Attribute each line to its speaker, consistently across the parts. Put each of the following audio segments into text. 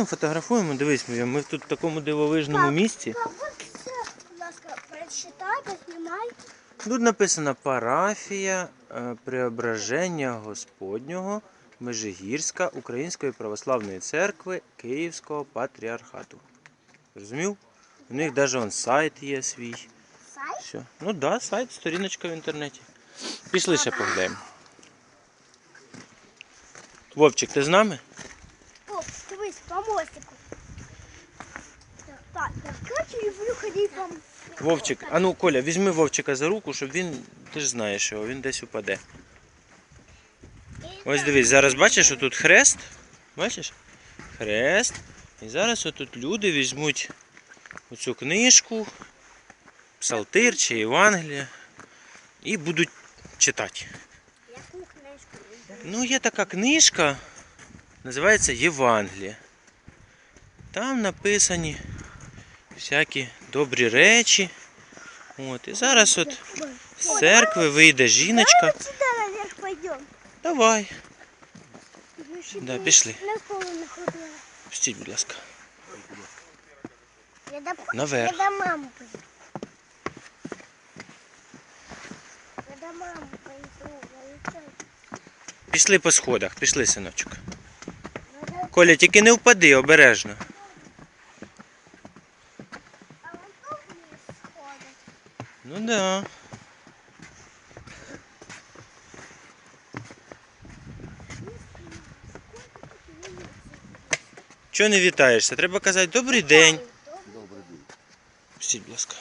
Speaker 1: ну фотографуємо, дивись, ми, тут в такому дивовижному місці.
Speaker 2: Будь ласка, прочитай, познімай.
Speaker 1: Тут написано парафія е, Преображення Господнього Межигірська Української православної церкви Київського патріархату. Розумів? У них навіть он сайт є свій.
Speaker 2: Сайт?
Speaker 1: Все. Ну так, да, сайт, сторіночка в інтернеті. Пішли ще поглядаємо. Вовчик, ти з нами?
Speaker 2: О, дивись, по мостику. Так, так, я хочу люблю ходити по
Speaker 1: Вовчик, а ну Коля, візьми Вовчика за руку, щоб він, ти ж знаєш його, він десь упаде. Ось дивись, зараз бачиш, що тут хрест. Бачиш? Хрест. І зараз отут люди візьмуть оцю книжку, Псалтир чи Євангелія і будуть читати.
Speaker 2: Яку книжку?
Speaker 1: Ну, є така книжка, називається Євангеліє. Там написані всякі добрі речі. От, і зараз от з церкви вийде жіночка.
Speaker 2: Давай сюда наверх пойдем.
Speaker 1: Давай,
Speaker 2: Ну, ще
Speaker 1: Да,
Speaker 2: ти
Speaker 1: пішли.
Speaker 2: На школу не ходила.
Speaker 1: пустіть, будь ласка.
Speaker 2: Я до,
Speaker 1: Наверх.
Speaker 2: я до мамы пойду. Я до мамы пойду. вылечай.
Speaker 1: Пішли по сходах, пішли, синочок.
Speaker 2: Надо-
Speaker 1: Коля, тільки не впади, обережно. Да. Чого не вітаєшся? Треба казати добрий день.
Speaker 2: Добрый день.
Speaker 1: Пустіть, будь ласка.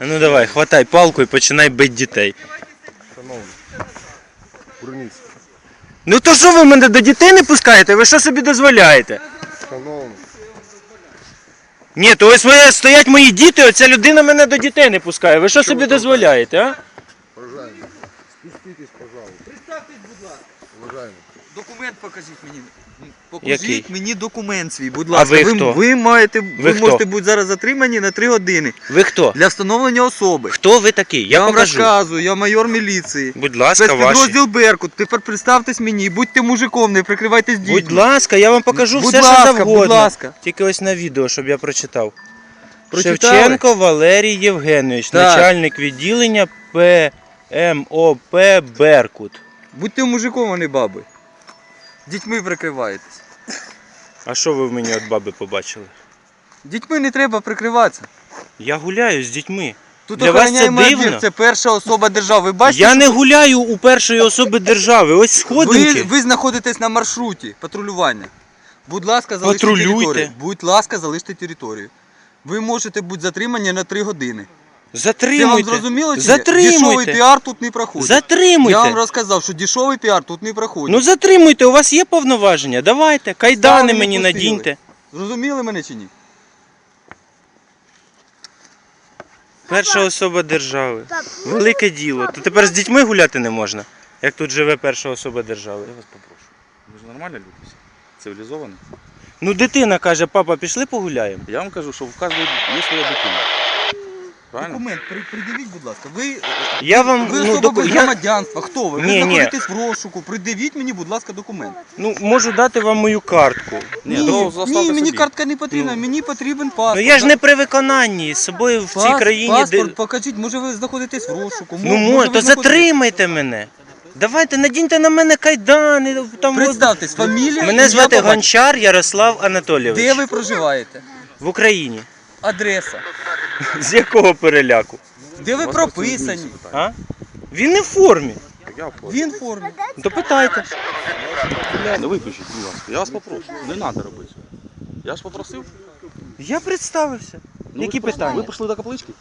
Speaker 1: Ну давай, хватай палку і починай бити дітей. Ну то що ви мене до дітей не пускаєте? Ви що собі дозволяєте? Ні, то ось моє стоять мої діти, оця людина мене до дітей не пускає. Ви що собі дозволяєте, а?
Speaker 3: уважаємо. Спуститесь, пожалуйста.
Speaker 4: Представтесь, будь ласка.
Speaker 3: Уважаємо.
Speaker 4: Документ покажіть мені.
Speaker 1: Який?
Speaker 4: Мені документ свій, будь
Speaker 1: А
Speaker 4: ласка.
Speaker 1: ви хто?
Speaker 4: ви маєте ви,
Speaker 1: хто?
Speaker 4: можете бути зараз затримані на 3 години
Speaker 1: Ви хто?
Speaker 4: для встановлення особи.
Speaker 1: Хто ви такий? Я,
Speaker 4: Я, вам
Speaker 1: покажу.
Speaker 4: розказую, я майор міліції.
Speaker 1: Будь ласка, ваші.
Speaker 4: Спецпідрозділ Беркут. Тепер представтесь мені, будьте мужиком, не прикривайтесь дітьми.
Speaker 1: Будь ласка, я вам покажу
Speaker 4: Будь
Speaker 1: все,
Speaker 4: ласка,
Speaker 1: що завгодно.
Speaker 4: будь ласка.
Speaker 1: Тільки ось на відео, щоб я прочитав.
Speaker 4: Прочитали?
Speaker 1: Шевченко Валерій Євгенович,
Speaker 4: Так.
Speaker 1: начальник відділення ПМОП Беркут.
Speaker 4: Будьте мужиком, а не баби. Дітьми прикриваєтесь.
Speaker 1: А що ви в мені від баби побачили?
Speaker 4: Дітьми не треба прикриватися.
Speaker 1: Я гуляю з дітьми.
Speaker 4: Тут
Speaker 1: Для вас це
Speaker 4: охороняємо
Speaker 1: дивно?
Speaker 4: об'єкт, це перша особа держави. Ви бачите,
Speaker 1: Я не гуляю у першої особи держави. Ось сходинки.
Speaker 4: Ви, ви знаходитесь на маршруті патрулювання. Будь ласка, залиште
Speaker 1: Патрулюйте.
Speaker 4: територію. Будь ласка, залиште територію. Ви можете бути затримані на 3 години. Це вам
Speaker 1: Затримуйте.
Speaker 4: зрозуміло чи ні? Дешевий
Speaker 1: Затримуйте.
Speaker 4: піар тут не проходить.
Speaker 1: Затримуйте.
Speaker 4: Я вам розказав, що дешевий піар тут не проходить.
Speaker 1: Ну затримуйте, у вас є повноваження. Давайте, кайдани
Speaker 4: Ставлю,
Speaker 1: мені
Speaker 4: пустили.
Speaker 1: надіньте.
Speaker 4: Зрозуміли мене чи ні?
Speaker 1: Перша особа держави. Велике діло. То тепер з дітьми гуляти не можна, як тут живе перша особа держави.
Speaker 5: Я вас попрошу. Ви ж нормально люди всі? Цивілізовані?
Speaker 1: Ну дитина каже, папа, пішли погуляємо.
Speaker 5: Я вам кажу, що в кожного є своя дитина. Правильно?
Speaker 4: Документ, при, придивіть, будь ласка. Ви,
Speaker 1: Я вам
Speaker 4: ви
Speaker 1: ну,
Speaker 4: особа
Speaker 1: доку-
Speaker 4: громадянства. Хто ви?
Speaker 1: Ні,
Speaker 4: ви
Speaker 1: ні.
Speaker 4: знаходитесь в розшуку. Придивіть мені, будь ласка, документ.
Speaker 1: ну, можу дати вам мою картку.
Speaker 5: Ні,
Speaker 4: ні, ні, мені
Speaker 5: собі.
Speaker 4: картка не потрібна,
Speaker 1: Ну.
Speaker 4: мені потрібен паспорт.
Speaker 1: Ну я ж не при виконанні з собою в цій країні.
Speaker 4: Паспорт
Speaker 1: Де...
Speaker 4: покажіть, може ви знаходитесь в розшуку.
Speaker 1: Ну
Speaker 4: мо-
Speaker 1: може, то затримайте мене. Давайте, надіньте на мене кайдани. Там,
Speaker 4: Представтесь, фамілія.
Speaker 1: Мене звати. Гончар Ярослав Анатолійович.
Speaker 4: Де ви проживаєте?
Speaker 1: В Україні.
Speaker 4: Адреса.
Speaker 1: З якого переляку?
Speaker 4: Де ви прописані?
Speaker 1: А? Він не в формі.
Speaker 4: Він в формі.
Speaker 1: То питайте.
Speaker 5: Не виключіть, будь ласка. Я вас попрошу. Не треба робити. Я ж попросив.
Speaker 1: Я представився.
Speaker 5: Ну,
Speaker 1: Які
Speaker 5: ви
Speaker 1: питання?
Speaker 5: Ви прийшли до каплички?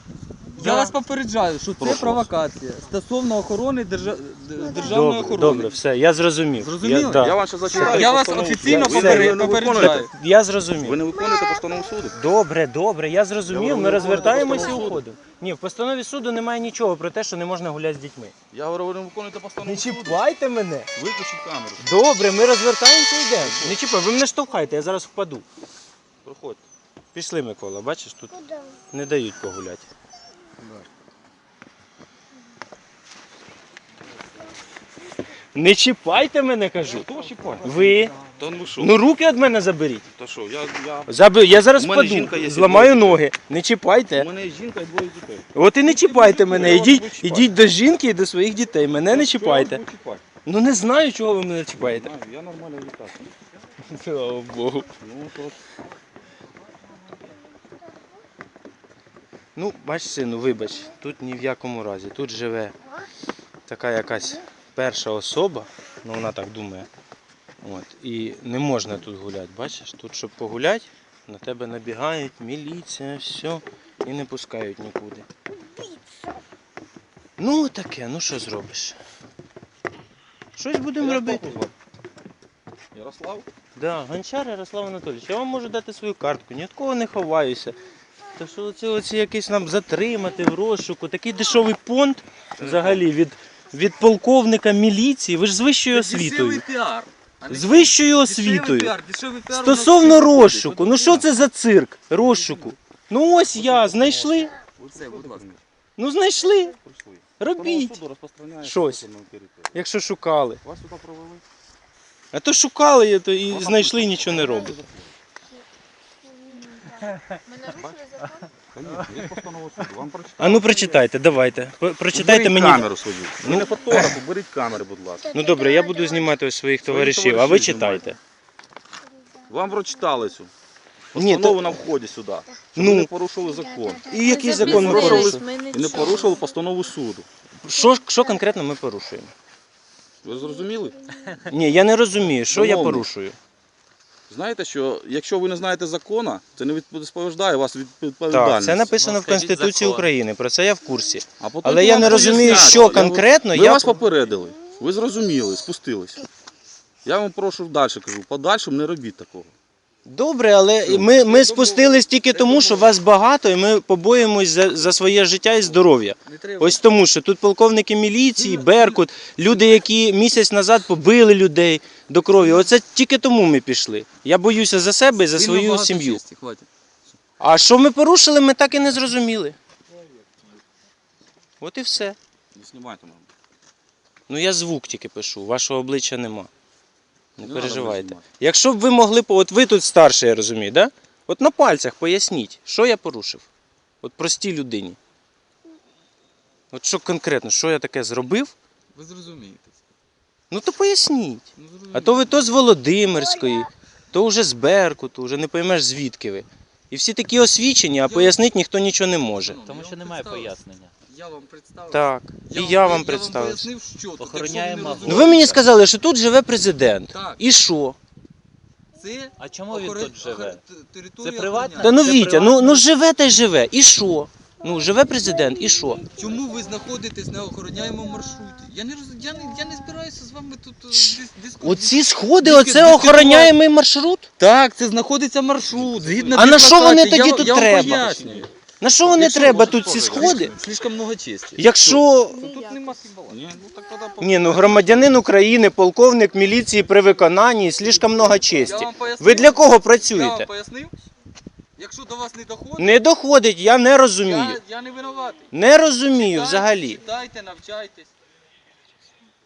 Speaker 4: Я вас попереджаю, що це провокація стосовно охорони держа... державної
Speaker 1: Добре,
Speaker 4: охорони.
Speaker 1: добре, все, я зрозумів.
Speaker 4: Зрозуміло?
Speaker 1: Я, да.
Speaker 5: Я вам ще зачитаю.
Speaker 4: Я вас
Speaker 5: постанову
Speaker 4: офіційно
Speaker 5: суду. Ви
Speaker 1: поперед-
Speaker 5: не- ви не
Speaker 4: попереджаю.
Speaker 5: виконуєте-
Speaker 1: Я зрозумів.
Speaker 5: Ви не виконуєте постанову суду?
Speaker 1: Добре, добре, я зрозумів.
Speaker 5: Я
Speaker 1: Ми розвертаємося і уходимо. Ні, в постанові суду немає нічого про те, що не можна гуляти з дітьми.
Speaker 5: Я говорю, ви не виконуєте постанову
Speaker 1: Не
Speaker 5: суду.
Speaker 1: чіпайте мене.
Speaker 5: Виключіть камеру.
Speaker 1: Добре, ми розвертаємося і йдемо. Не чіпай, ви мене штовхайте, я зараз впаду.
Speaker 5: Проходьте.
Speaker 1: Пішли, Микола, бачиш, тут не дають погуляти. Не чіпайте мене, кажу. Ви.
Speaker 5: Ну,
Speaker 1: ну руки від мене заберіть.
Speaker 5: Та що, я, я...
Speaker 1: Заби... Я зараз
Speaker 5: У
Speaker 1: зламаю
Speaker 5: двоє
Speaker 1: ноги. Не чіпайте.
Speaker 5: У мене є жінка і двоє дітей.
Speaker 1: От і не чіпайте мене. Ідіть, ідіть до жінки і до своїх дітей. Мене не чіпайте. Ну не знаю, чого ви мене чіпаєте.
Speaker 5: Я нормально літаю.
Speaker 1: Слава Богу.
Speaker 5: Ну, то...
Speaker 1: Ну, бач, сину, вибач, тут ні в якому разі. Тут живе така якась перша особа, ну вона так думає. От, і не можна тут гуляти, бачиш? Тут, щоб погуляти, на тебе набігають, міліція, все, і не пускають нікуди. Ну, таке, ну що зробиш? Щось будемо робити.
Speaker 5: Ярослав?
Speaker 1: Да, гончар Ярослав Анатолійович, я вам можу дати свою картку, ні від кого не ховаюся. Так що оці, оці якісь нам затримати в розшуку, такий дешевий понт взагалі від, від полковника міліції, ви ж з вищою освітою.
Speaker 4: піар.
Speaker 1: З вищою освітою.
Speaker 4: дешевий піар.
Speaker 1: Стосовно розшуку, ну що це за цирк? Розшуку. Ну ось я, знайшли.
Speaker 4: Оце, будь ласка.
Speaker 1: Ну знайшли. Робіть, Щось. якщо шукали.
Speaker 5: Вас сюди провели?
Speaker 1: А то шукали то і знайшли, нічого не роблять.
Speaker 5: Конечно, є постанова суду. Вам прочитати.
Speaker 1: А ну прочитайте, давайте. П- Прочитайте
Speaker 5: Беріть
Speaker 1: мені.
Speaker 5: камеру свою. Ви не фотографу, беріть камери, будь ласка.
Speaker 1: Ну добре, я буду знімати ось своїх
Speaker 5: Своїх
Speaker 1: товаришів, а ви
Speaker 5: товаришів
Speaker 1: читайте.
Speaker 5: Вам прочитали цю.
Speaker 1: Ні,
Speaker 5: Постанову
Speaker 1: то...
Speaker 5: на вході сюди. Щоб
Speaker 1: Ну.
Speaker 5: ви не порушили закон.
Speaker 1: І який закон ми
Speaker 5: порушили? І не порушили постанову суду.
Speaker 1: Що, що конкретно ми порушуємо?
Speaker 5: Ви зрозуміли?
Speaker 1: Ні, я не розумію, що я порушую.
Speaker 5: Знаєте, що якщо ви не знаєте закона, це не відповідає вас від
Speaker 1: Так, це написано
Speaker 6: Ну,
Speaker 1: в Конституції
Speaker 6: закон.
Speaker 1: України, про це я в курсі.
Speaker 5: А потім
Speaker 1: Але я
Speaker 5: вам
Speaker 1: не розумію,
Speaker 5: пояснять.
Speaker 1: що конкретно
Speaker 5: Ми
Speaker 1: я
Speaker 5: вас попередили. Ви зрозуміли, спустились. Я вам прошу далі кажу, подальшим не робіть такого.
Speaker 1: Добре, але ми, ми спустились тільки тому, що вас багато, і ми побоїмось за, за своє життя і здоров'я. Ось тому, що тут полковники міліції, Беркут, люди, які місяць назад побили людей до крові. Оце тільки тому ми пішли. Я боюся за себе і за свою сім'ю. А що ми порушили, ми так і не зрозуміли. От і все. Ну я звук тільки пишу, вашого обличчя нема. Не,
Speaker 5: Не
Speaker 1: переживайте. Якщо б ви могли, по- от ви тут старший, я розумію, да? От на пальцях поясніть, що я порушив. От простій людині. От що конкретно, що я таке зробив,
Speaker 4: Ви зрозумієте.
Speaker 1: ну то поясніть.
Speaker 4: Ну,
Speaker 1: А то ви то з Володимирської, то вже з Беркуту, вже не поймеш звідки ви. І всі такі освічені, а пояснити ніхто нічого не може.
Speaker 6: Тому що немає пояснення.
Speaker 4: Я вам представив.
Speaker 1: Так, і я вам
Speaker 4: Я вам пояснив, що тут,
Speaker 6: Охороняємо
Speaker 4: якщо не.
Speaker 1: Ну ви мені сказали, що тут живе президент.
Speaker 4: Так.
Speaker 1: І що?
Speaker 4: Це
Speaker 6: А чому він
Speaker 4: охорон-
Speaker 6: тут живе?
Speaker 4: охор- територія
Speaker 6: Це приватна?
Speaker 4: охороняється.
Speaker 1: Та ну
Speaker 6: Це
Speaker 1: Вітя, ну,
Speaker 6: приватно.
Speaker 1: ну живе та й живе. І що? Ну живе президент, і що?
Speaker 4: Чому ви знаходитесь на охороняємому маршруті? Я не роз... я не, я не збираюся з вами тут е, дис... дискутувати.
Speaker 1: Оці сходи, оце
Speaker 4: дискутувати.
Speaker 1: охороняємий маршрут?
Speaker 4: Так, це знаходиться маршрут. Згідно
Speaker 1: А на що вони тоді
Speaker 4: Я-
Speaker 1: тут треба? На що вони
Speaker 5: Якщо
Speaker 1: треба тут ці
Speaker 5: сходи,
Speaker 1: сходи?
Speaker 4: Слишком много честі.
Speaker 1: Якщо
Speaker 4: Тут нема символа.
Speaker 5: Ні, ну так тоді
Speaker 1: ні, ну громадянин України, полковник міліції при виконанні, слишком много честі. Ви для кого
Speaker 4: Я вам
Speaker 1: працюєте?
Speaker 4: пояснив. Якщо до вас не доходить,
Speaker 1: Не доходить, я не розумію.
Speaker 4: я, я не винуватий.
Speaker 1: Не розумію
Speaker 4: Читайте,
Speaker 1: взагалі.
Speaker 4: Читайте, навчайтесь.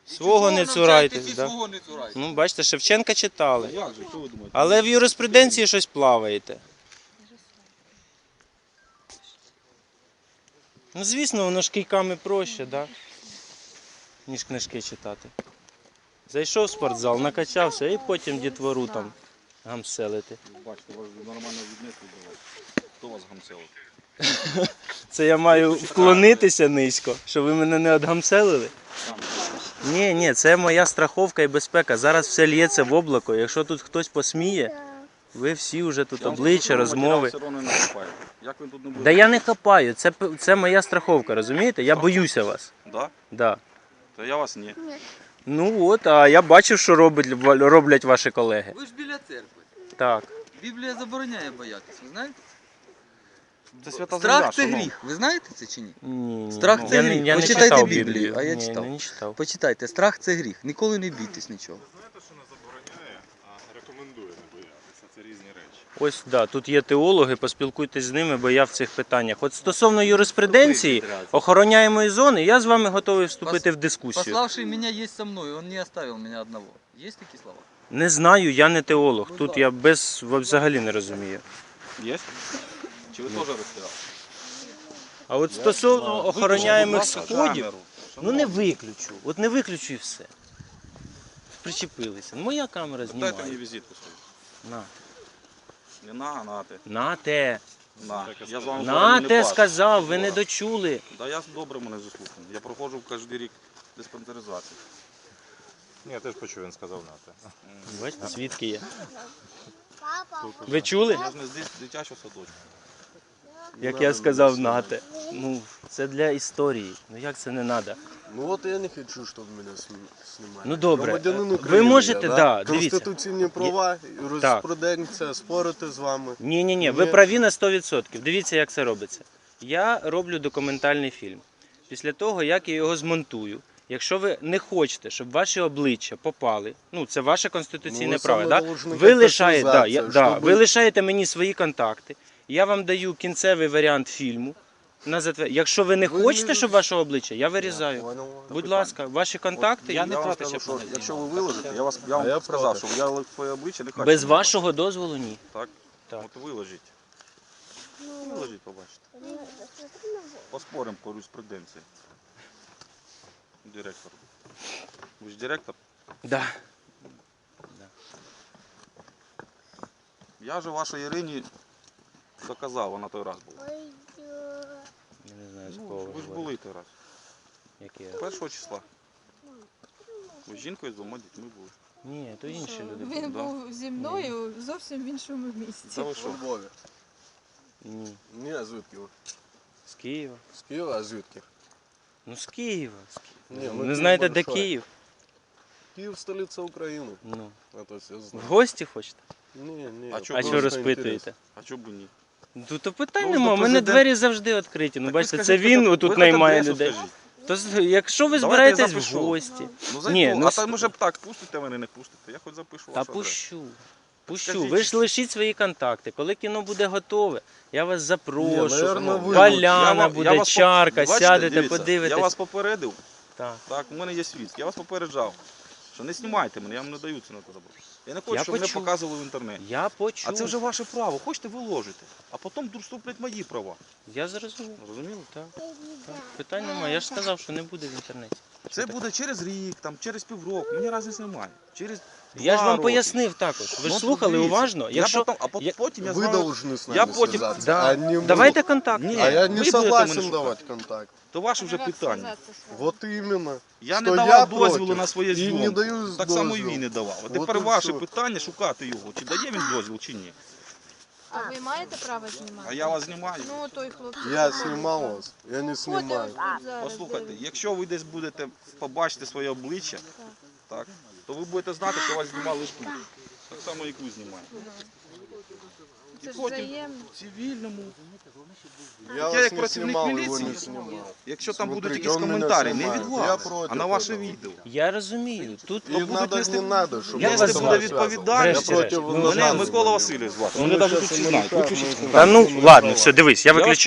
Speaker 1: Свого
Speaker 4: Чужого
Speaker 1: не
Speaker 4: навчайтесь
Speaker 1: цурайтесь.
Speaker 4: і
Speaker 1: Да?
Speaker 4: свого не цурайтесь.
Speaker 1: Ну, бачите, Шевченка читали.
Speaker 5: Як же, що ви думаєте?
Speaker 1: Але в юриспруденції щось плаваєте. Ну, звісно, воно ж кийками проще, да? ніж книжки читати. Зайшов в спортзал, накачався і потім дітвору там гамселити.
Speaker 5: Бачите, вас нормально віднесли до вас. Хто вас гамселив?
Speaker 1: Це я маю вклонитися низько, щоб ви мене не одгамселили? Ні, ні, це моя страховка і безпека. Зараз все лється в облако. Якщо тут хтось посміє, ви всі вже тут обличчя, розмови.
Speaker 5: матеріал все одно не накопає. Як він тут не буде?
Speaker 1: Да я не хапаю, це, це моя страховка, розумієте? Я боюся вас.
Speaker 5: Да?
Speaker 1: Да.
Speaker 5: То я вас ні.
Speaker 1: Ну от, а я бачив, що робить, роблять ваші колеги.
Speaker 4: Ви ж біля церкви.
Speaker 1: Так.
Speaker 4: Біблія забороняє боятися, ви знаєте?
Speaker 5: Це свята
Speaker 4: Страх
Speaker 5: земля,
Speaker 4: це
Speaker 5: шановні.
Speaker 4: гріх. Ви знаєте це чи ні?
Speaker 1: Ні.
Speaker 4: Страх
Speaker 1: ну,
Speaker 4: це
Speaker 1: я, не-
Speaker 4: гріх.
Speaker 1: я не
Speaker 4: Почитайте
Speaker 1: читав
Speaker 4: Біблію,
Speaker 1: Біблію.
Speaker 4: а я
Speaker 1: Ні,
Speaker 4: читав.
Speaker 1: не читав.
Speaker 4: Почитайте, страх це гріх. Ніколи не бійтесь нічого.
Speaker 3: Забороняє, а рекомендує не боятися. Це різні речі.
Speaker 1: Ось да, тут є теологи, поспілкуйтесь з ними, бо я в цих питаннях. От стосовно юриспруденції, охороняємої зони, я з вами готовий вступити в дискусію.
Speaker 4: Пославший меня есть со мной, он не оставил меня одного. Есть такие слова?
Speaker 1: Не знаю, я не теолог. Тут я без взагалі не розумію.
Speaker 5: Є? Чи ви теж розстріляли?
Speaker 1: А от стосовно охороняємих сходів, ну
Speaker 5: Ну
Speaker 1: не виключу. От не виключу і все. Причепилися. Моя камера
Speaker 5: Дайте мені
Speaker 1: знімає.
Speaker 5: візитку свою.
Speaker 1: На.
Speaker 5: Не на, а на те.
Speaker 1: На те.
Speaker 5: На. Я з вами
Speaker 1: На
Speaker 5: не
Speaker 1: те
Speaker 5: бачу.
Speaker 1: сказав, ви не
Speaker 5: Да.
Speaker 1: дочули.
Speaker 5: Да я добре мене заслуханий. Я проходжу кожен рік диспансеризацію.
Speaker 6: Ні, я теж почув, він сказав на те.
Speaker 1: Бачите, свідки є.
Speaker 2: Папа,
Speaker 1: Ви чули?
Speaker 5: Я ж не з дит- дитячого садочку.
Speaker 1: Як я сказав, на те. Ну, це для історії. Ну як це не треба?
Speaker 3: Ну вот я не хочу, чтобы меня сни- снимали.
Speaker 1: Ну, добре.
Speaker 3: Громадянин
Speaker 1: Ви можете,
Speaker 3: я,
Speaker 1: да, дивіться.
Speaker 3: Конституційні права, юриспруденція, спорити з вами.
Speaker 1: Ні, ні, ні, ви праві на 100%. Дивіться, як це робиться. Я роблю документальний фільм. Після того, як я його змонтую, якщо ви не хочете, щоб ваші обличчя попали, ну це ваше конституційне
Speaker 3: Ну,
Speaker 1: право, да? ви,
Speaker 3: як
Speaker 1: лишаєте, да, я, да,
Speaker 3: щоб-
Speaker 1: ви лишаєте мені свої контакти, я вам даю кінцевий варіант фільму. На затвер... Якщо ви не
Speaker 3: Ви
Speaker 1: хочете, щоб ваше обличчя, я вирізаю.
Speaker 3: Понял.
Speaker 1: Будь ласка, ваші контакти.
Speaker 5: Я не проти, що якщо ви виложите, я вас я вам
Speaker 3: я
Speaker 5: сказав,
Speaker 3: проти.
Speaker 5: що я своє обличчя не хочу.
Speaker 1: Без вашого дозволу ні.
Speaker 5: Так?
Speaker 1: Так.
Speaker 5: От виложіть. Виложіть, побачите. Поспоримо по юриспруденції. Директор. Ви ж директор?
Speaker 1: Да.
Speaker 5: Я же вашій Ірині доказав, вона той раз була.
Speaker 1: Я
Speaker 5: Ну, ви ж були той раз. Першого числа. Ви з жінкою з двома дітьми були.
Speaker 1: Ні, то інші люди.
Speaker 7: Він
Speaker 5: Да.
Speaker 7: був зі мною зовсім в іншому місці.
Speaker 5: Та ви що?
Speaker 3: Львові.
Speaker 1: Ні.
Speaker 3: Ні, а звідки ви?
Speaker 1: З Києва.
Speaker 3: З Києва, а звідки?
Speaker 1: Ну з Києва. З Києва.
Speaker 3: Ні, ну,
Speaker 1: не
Speaker 3: Київ
Speaker 1: знаєте, де
Speaker 3: большой.
Speaker 1: Київ?
Speaker 3: Київ столиця України.
Speaker 1: Ну.
Speaker 3: Это все
Speaker 1: В
Speaker 3: знаю.
Speaker 1: гості хочете?
Speaker 3: Ні, ні.
Speaker 5: А чо-
Speaker 1: А
Speaker 3: просто
Speaker 1: що розпитуєте?
Speaker 5: А чого б і ні?
Speaker 1: Ну то питань
Speaker 5: Ну,
Speaker 1: нема,
Speaker 5: то
Speaker 1: у мене двері завжди відкриті. Ну
Speaker 5: ви
Speaker 1: бачите, це
Speaker 5: скажіть,
Speaker 1: він
Speaker 5: ви
Speaker 1: отут
Speaker 5: хоч
Speaker 1: наймає
Speaker 5: адресу
Speaker 1: людей.
Speaker 5: скажіть.
Speaker 1: То з- якщо ви
Speaker 5: Давайте
Speaker 1: збираєтесь в
Speaker 5: запишу.
Speaker 1: гості,
Speaker 5: Ну зайду,
Speaker 1: Ні, ну,
Speaker 5: а
Speaker 1: с-
Speaker 5: там може б так, пустите мене, не пустите. Я хоч запишу
Speaker 1: та
Speaker 5: вашу адресу.
Speaker 1: пущу. Пущу.
Speaker 5: Скажіть.
Speaker 1: Ви ж лишіть свої контакти. Коли кіно буде готове, я вас
Speaker 3: Ні,
Speaker 1: запрошу.
Speaker 3: наверно, ви.
Speaker 5: Я
Speaker 1: Поляна
Speaker 5: вам- я
Speaker 1: буде,
Speaker 5: вас
Speaker 1: чарка,
Speaker 5: Бачите,
Speaker 1: сядете,
Speaker 5: дивіться,
Speaker 1: подивитесь.
Speaker 5: Я вас попередив,
Speaker 1: Так.
Speaker 5: так, у мене є свідки. Я вас попереджав, що не знімайте мене, я вам не даю це на це забрати. Я не хочу,
Speaker 1: Я
Speaker 5: щоб мене
Speaker 1: почув.
Speaker 5: показували в інтернеті.
Speaker 1: Я почув.
Speaker 5: А це вже ваше право. Хочете ви ложите, а потім вступлять мої права.
Speaker 1: Я зрозумів.
Speaker 5: Розуміли?
Speaker 1: Так. так. Питань немає. Я ж сказав, що не буде в інтернеті.
Speaker 5: Це буде через рік, там, через півроку. Мені разниці немає. Через
Speaker 1: Я ж вам пояснив також. Ви ж слухали
Speaker 5: дивіться.
Speaker 1: уважно.
Speaker 5: Я
Speaker 1: Якщо...
Speaker 5: потім, а пот- потім я з
Speaker 3: Ви
Speaker 5: вами...
Speaker 3: должны с нами
Speaker 5: Я потім-
Speaker 3: связаться,
Speaker 1: Да.
Speaker 3: а не мы.
Speaker 1: Давайте контакт.
Speaker 5: Ні.
Speaker 3: А я
Speaker 5: ви
Speaker 3: не согласен
Speaker 5: мене
Speaker 3: давать контакт.
Speaker 5: То ваше вже питання.
Speaker 3: Вот именно.
Speaker 5: Я не
Speaker 3: я
Speaker 5: давав
Speaker 3: проти.
Speaker 5: дозволу на своє
Speaker 3: І
Speaker 5: зйомки.
Speaker 3: не даю
Speaker 5: Так само і він не давав. А
Speaker 3: От
Speaker 5: тепер
Speaker 3: і
Speaker 5: ваше
Speaker 3: все.
Speaker 5: питання шукати його, чи дає він дозвіл, чи ні.
Speaker 7: А ви маєте право знімати?
Speaker 5: А я вас знімаю.
Speaker 7: Ну, той хлопчик.
Speaker 3: Я снимал вас, я не снимаю.
Speaker 7: Зараз,
Speaker 5: Послухайте, якщо ви десь будете побачити своє обличчя, так, то ви будете знати, що вас знімали тут. Так само, як ви знімаєте.
Speaker 7: Це ж
Speaker 5: потім-
Speaker 7: взаємно.
Speaker 5: В цивільному.
Speaker 3: Я
Speaker 5: як
Speaker 3: вас не
Speaker 5: працівник
Speaker 3: снимал, его
Speaker 5: міліції.
Speaker 3: не снимал.
Speaker 5: Якщо там будуть
Speaker 3: Смотрите,
Speaker 5: якісь
Speaker 3: он мене
Speaker 5: коментарі, не
Speaker 3: знімає.
Speaker 5: від
Speaker 3: Я
Speaker 5: вас,
Speaker 3: проти
Speaker 5: а на ваше
Speaker 3: того.
Speaker 5: відео.
Speaker 1: Я розумію. Тут
Speaker 3: И
Speaker 5: будуть
Speaker 3: надо,
Speaker 5: нести-
Speaker 3: не надо, чтобы
Speaker 1: Я
Speaker 3: вы
Speaker 1: вас
Speaker 3: со
Speaker 1: звати?
Speaker 3: мной
Speaker 5: відповідальність.
Speaker 3: связывались. Я
Speaker 1: Врешті-решт.
Speaker 3: против
Speaker 1: Ну,
Speaker 5: Мене
Speaker 3: наказывания.
Speaker 5: Микола Васильович звати.
Speaker 3: Ну,
Speaker 5: Вони
Speaker 3: ми
Speaker 5: навіть
Speaker 3: щас
Speaker 5: тут
Speaker 3: йому
Speaker 5: знають.
Speaker 3: не
Speaker 5: Виключіть.
Speaker 3: кажемо,
Speaker 1: Та ну ладно, все, дивись, я
Speaker 5: Я вас
Speaker 1: виключаю.